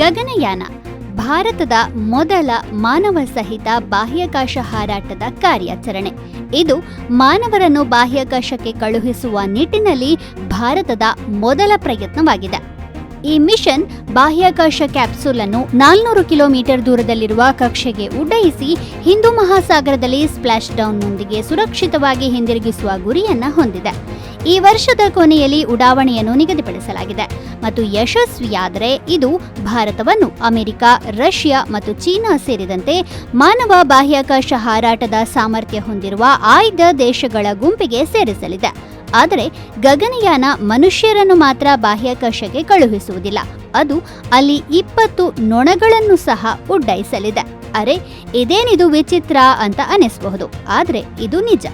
ಗಗನಯಾನ, ಭಾರತದ ಮೊದಲ ಮಾನವ ಸಹಿತ ಬಾಹ್ಯಾಕಾಶ ಹಾರಾಟದ ಕಾರ್ಯಾಚರಣೆ. ಇದು ಮಾನವರನ್ನು ಬಾಹ್ಯಾಕಾಶಕ್ಕೆ ಕಳುಹಿಸುವ ನಿಟ್ಟಿನಲ್ಲಿ ಭಾರತದ ಮೊದಲ ಪ್ರಯತ್ನವಾಗಿದೆ. ಈ ಮಿಷನ್ ಬಾಹ್ಯಾಕಾಶ ಕ್ಯಾಪ್ಸೂಲ್ ಅನ್ನು ನಾಲ್ನೂರು ಕಿಲೋಮೀಟರ್ ದೂರದಲ್ಲಿರುವ ಕಕ್ಷೆಗೆ ಉಡ್ಡಯಿಸಿ ಹಿಂದೂ ಮಹಾಸಾಗರದಲ್ಲಿ ಸ್ಪ್ಲಾಶ್ ಡೌನ್ನೊಂದಿಗೆ ಸುರಕ್ಷಿತವಾಗಿ ಹಿಂದಿರುಗಿಸುವ ಗುರಿಯನ್ನ ಹೊಂದಿದೆ. ಈ ವರ್ಷದ ಕೊನೆಯಲ್ಲಿ ಉಡಾವಣೆಯನ್ನು ನಿಗದಿಪಡಿಸಲಾಗಿದೆ. ಮತ್ತು ಯಶಸ್ವಿಯಾದರೆ ಇದು ಭಾರತವನ್ನು, ಅಮೆರಿಕ, ರಷ್ಯಾ ಮತ್ತು ಚೀನಾ ಸೇರಿದಂತೆ ಮಾನವ ಬಾಹ್ಯಾಕಾಶ ಹಾರಾಟದ ಸಾಮರ್ಥ್ಯ ಹೊಂದಿರುವ ಆಯ್ದ ದೇಶಗಳ ಗುಂಪಿಗೆ ಸೇರಿಸಲಿದೆ. ಆದರೆ ಗಗನಯಾನ ಮನುಷ್ಯರನ್ನು ಮಾತ್ರ ಬಾಹ್ಯಾಕಾಶಕ್ಕೆ ಕಳುಹಿಸುವುದಿಲ್ಲ. ಅದು ಅಲ್ಲಿ ಇಪ್ಪತ್ತು ನೊಣಗಳನ್ನು ಸಹ ಉಡ್ಡಯಿಸಲಿದೆ. ಅರೆ, ಇದೇನಿದು ವಿಚಿತ್ರ ಅಂತ ಅನಿಸಬಹುದು ಆದರೆ ಇದು ನಿಜ.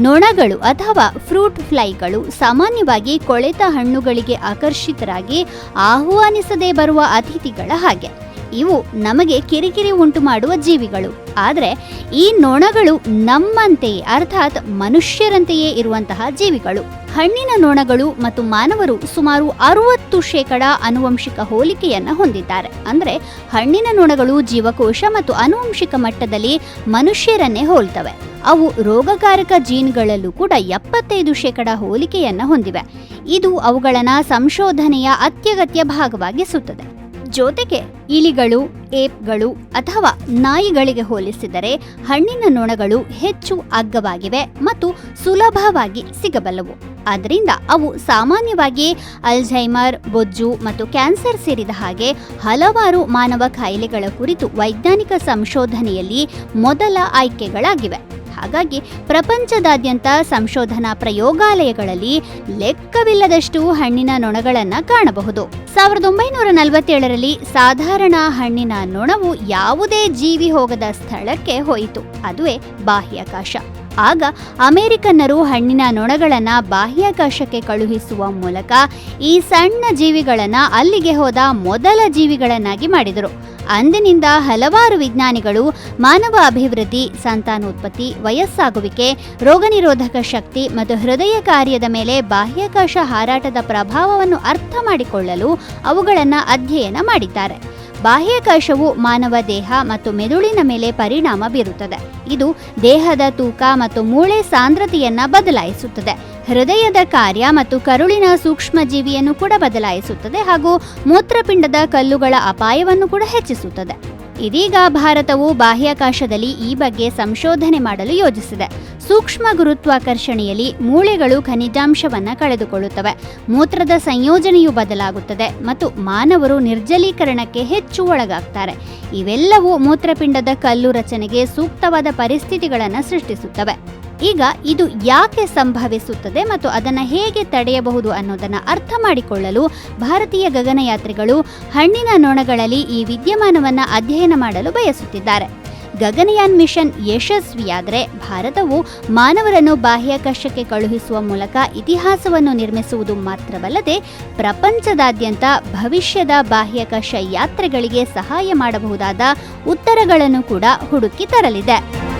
ನೊಣಗಳು ಅಥವಾ ಫ್ರೂಟ್ ಫ್ಲೈಗಳು ಸಾಮಾನ್ಯವಾಗಿ ಕೊಳೆತ ಹಣ್ಣುಗಳಿಗೆ ಆಕರ್ಷಿತರಾಗಿ ಆಹ್ವಾನಿಸದೇ ಬರುವ ಅತಿಥಿಗಳ ಹಾಗೆ. ಇವು ನಮಗೆ ಕಿರಿಕಿರಿ ಉಂಟು ಮಾಡುವ ಜೀವಿಗಳು. ಆದರೆ ಈ ನೊಣಗಳು ನಮ್ಮಂತೆಯೇ, ಅರ್ಥಾತ್ ಮನುಷ್ಯರಂತೆಯೇ ಇರುವಂತಹ ಜೀವಿಗಳು. ಹಣ್ಣಿನ ನೊಣಗಳು ಮತ್ತು ಮಾನವರು ಸುಮಾರು ಅರುವತ್ತು ಶೇಕಡ ಅನುವಂಶಿಕ ಹೋಲಿಕೆಯನ್ನ ಹೊಂದಿದ್ದಾರೆ. ಅಂದ್ರೆ ಹಣ್ಣಿನ ನೊಣಗಳು ಜೀವಕೋಶ ಮತ್ತು ಅನುವಂಶಿಕ ಮಟ್ಟದಲ್ಲಿ ಮನುಷ್ಯರನ್ನೇ ಹೋಲ್ತವೆ. ಅವು ರೋಗಕಾರಕ ಜೀನ್ಗಳಲ್ಲೂ ಕೂಡ ಎಪ್ಪತ್ತೈದು ಶೇಕಡ ಹೋಲಿಕೆಯನ್ನ ಹೊಂದಿವೆ. ಇದು ಅವುಗಳನ್ನ ಸಂಶೋಧನೆಯ ಅತ್ಯಗತ್ಯ ಭಾಗವಾಗಿಸುತ್ತದೆ ಜೊತೆಗೆ ಇಲಿಗಳು, ಏಪ್ಗಳು ಅಥವಾ ನಾಯಿಗಳಿಗೆ ಹೋಲಿಸಿದರೆ ಹಣ್ಣಿನ ನೊಣಗಳು ಹೆಚ್ಚು ಅಗ್ಗವಾಗಿವೆ ಮತ್ತು ಸುಲಭವಾಗಿ ಸಿಗಬಲ್ಲವು. ಆದ್ದರಿಂದ ಅವು ಸಾಮಾನ್ಯವಾಗಿ ಅಲ್ಝೈಮರ್ ಬೊಜ್ಜು ಮತ್ತು ಕ್ಯಾನ್ಸರ್ ಸೇರಿದ ಹಾಗೆ ಹಲವಾರು ಮಾನವ ಕಾಯಿಲೆಗಳ ಕುರಿತು ವೈಜ್ಞಾನಿಕ ಸಂಶೋಧನೆಯಲ್ಲಿ ಮೊದಲ ಆಯ್ಕೆಗಳಾಗಿವೆ. ಹಾಗಾಗಿ ಪ್ರಪಂಚದಾದ್ಯಂತ ಸಂಶೋಧನಾ ಪ್ರಯೋಗಾಲಯಗಳಲ್ಲಿ ಲೆಕ್ಕವಿಲ್ಲದಷ್ಟು ಹಣ್ಣಿನ ನೊಣಗಳನ್ನು ಕಾಣಬಹುದು. ಸಾವಿರದ ಒಂಬೈನೂರ ನಲವತ್ತೇಳರಲ್ಲಿ ಸಾಧಾರಣ ಹಣ್ಣಿನ ನೊಣವು ಯಾವುದೇ ಜೀವಿ ಹೋಗದ ಸ್ಥಳಕ್ಕೆ ಹೋಯಿತು. ಅದುವೇ ಬಾಹ್ಯಾಕಾಶ. ಆಗ ಅಮೆರಿಕನ್ನರು ಹಣ್ಣಿನ ನೊಣಗಳನ್ನ ಬಾಹ್ಯಾಕಾಶಕ್ಕೆ ಕಳುಹಿಸುವ ಮೂಲಕ ಈ ಸಣ್ಣ ಜೀವಿಗಳನ್ನ ಅಲ್ಲಿಗೆ ಹೋದ ಮೊದಲ ಜೀವಿಗಳನ್ನಾಗಿ ಮಾಡಿದರು. ಅಂದಿನಿಂದ ಹಲವಾರು ವಿಜ್ಞಾನಿಗಳು ಮಾನವ ಅಭಿವೃದ್ಧಿ, ಸಂತಾನೋತ್ಪತ್ತಿ, ವಯಸ್ಸಾಗುವಿಕೆ, ರೋಗನಿರೋಧಕ ಶಕ್ತಿ ಮತ್ತು ಹೃದಯ ಕಾರ್ಯದ ಮೇಲೆ ಬಾಹ್ಯಾಕಾಶ ಹಾರಾಟದ ಪ್ರಭಾವವನ್ನು ಅರ್ಥ ಮಾಡಿಕೊಳ್ಳಲು ಅವುಗಳನ್ನು ಅಧ್ಯಯನ ಮಾಡಿದ್ದಾರೆ. ಬಾಹ್ಯಾಕಾಶವು ಮಾನವ ದೇಹ ಮತ್ತು ಮೆದುಳಿನ ಮೇಲೆ ಪರಿಣಾಮ ಬೀರುತ್ತದೆ. ಇದು ದೇಹದ ತೂಕ ಮತ್ತು ಮೂಳೆ ಸಾಂದ್ರತೆಯನ್ನ ಬದಲಾಯಿಸುತ್ತದೆ. ಹೃದಯದ ಕಾರ್ಯ ಮತ್ತು ಕರುಳಿನ ಸೂಕ್ಷ್ಮಜೀವಿಯನ್ನು ಕೂಡ ಬದಲಾಯಿಸುತ್ತದೆ ಹಾಗೂ ಮೂತ್ರಪಿಂಡದ ಕಲ್ಲುಗಳ ಅಪಾಯವನ್ನು ಕೂಡ ಹೆಚ್ಚಿಸುತ್ತದೆ. ಇದೀಗ ಭಾರತವು ಬಾಹ್ಯಾಕಾಶದಲ್ಲಿ ಈ ಬಗ್ಗೆ ಸಂಶೋಧನೆ ಮಾಡಲು ಯೋಜಿಸಿದೆ. ಸೂಕ್ಷ್ಮ ಗುರುತ್ವಾಕರ್ಷಣೆಯಲ್ಲಿ ಮೂಳೆಗಳು ಖನಿಜಾಂಶವನ್ನ ಕಳೆದುಕೊಳ್ಳುತ್ತವೆ. ಮೂತ್ರದ ಸಂಯೋಜನೆಯು ಬದಲಾಗುತ್ತದೆ ಮತ್ತು ಮಾನವರು ನಿರ್ಜಲೀಕರಣಕ್ಕೆ ಹೆಚ್ಚು ಒಳಗಾಗ್ತಾರೆ. ಇವೆಲ್ಲವೂ ಮೂತ್ರಪಿಂಡದ ಕಲ್ಲು ರಚನೆಗೆ ಸೂಕ್ತವಾದ ಪರಿಸ್ಥಿತಿಗಳನ್ನು ಸೃಷ್ಟಿಸುತ್ತವೆ. ಈಗ ಇದು ಯಾಕೆ ಸಂಭವಿಸುತ್ತದೆ ಮತ್ತು ಅದನ್ನು ಹೇಗೆ ತಡೆಯಬಹುದು ಅನ್ನೋದನ್ನು ಅರ್ಥ ಮಾಡಿಕೊಳ್ಳಲು ಭಾರತೀಯ ಗಗನಯಾತ್ರಿಗಳು ಹಣ್ಣಿನ ನೊಣಗಳಲ್ಲಿ ಈ ವಿದ್ಯಮಾನವನ್ನು ಅಧ್ಯಯನ ಮಾಡಲು ಬಯಸುತ್ತಿದ್ದಾರೆ. ಗಗನಯಾನ್ ಮಿಷನ್ ಯಶಸ್ವಿಯಾದರೆ ಭಾರತವು ಮಾನವರನ್ನು ಬಾಹ್ಯಾಕಾಶಕ್ಕೆ ಕಳುಹಿಸುವ ಮೂಲಕ ಇತಿಹಾಸವನ್ನು ನಿರ್ಮಿಸುವುದು ಮಾತ್ರವಲ್ಲದೆ ಪ್ರಪಂಚದಾದ್ಯಂತ ಭವಿಷ್ಯದ ಬಾಹ್ಯಾಕಾಶ ಯಾತ್ರೆಗಳಿಗೆ ಸಹಾಯ ಮಾಡಬಹುದಾದ ಉತ್ತರಗಳನ್ನು ಕೂಡ ಹುಡುಕಿ ತರಲಿದೆ.